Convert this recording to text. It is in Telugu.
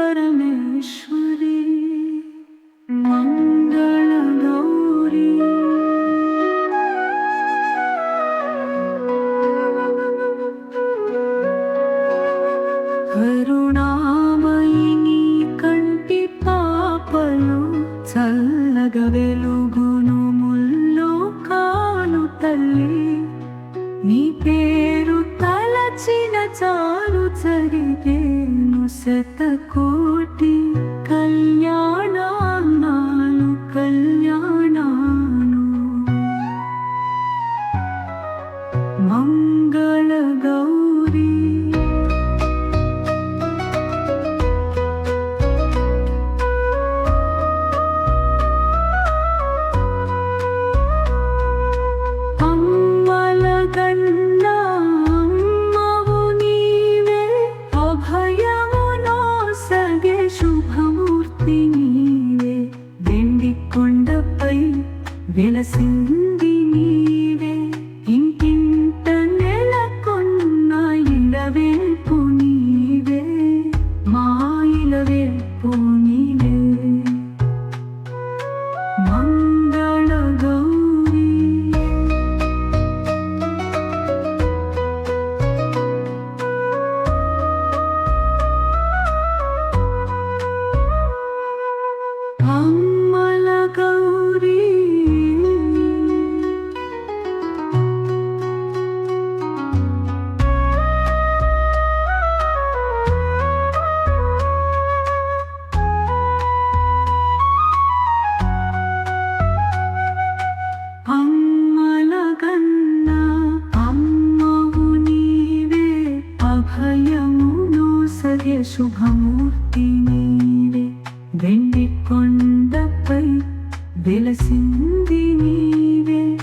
परमेश्वरी मङ्गलगौरी करुणामयिनी कण्टि पापलु చల్లగవెలుగును ముల్లో కాను తల్లి. నీ పేరు తలచిన చాలు శతకోటి శుభమూర్తి నీవే వెండి కొండపై వెలసింది నీవే. ఇంటింట నెలకొన్న ఇలవేల్పు నీవే మా ఇలవేల్పు నీవే శుభమూర్తి నీవే. వెండి కొండపై వెలసింది నీవే.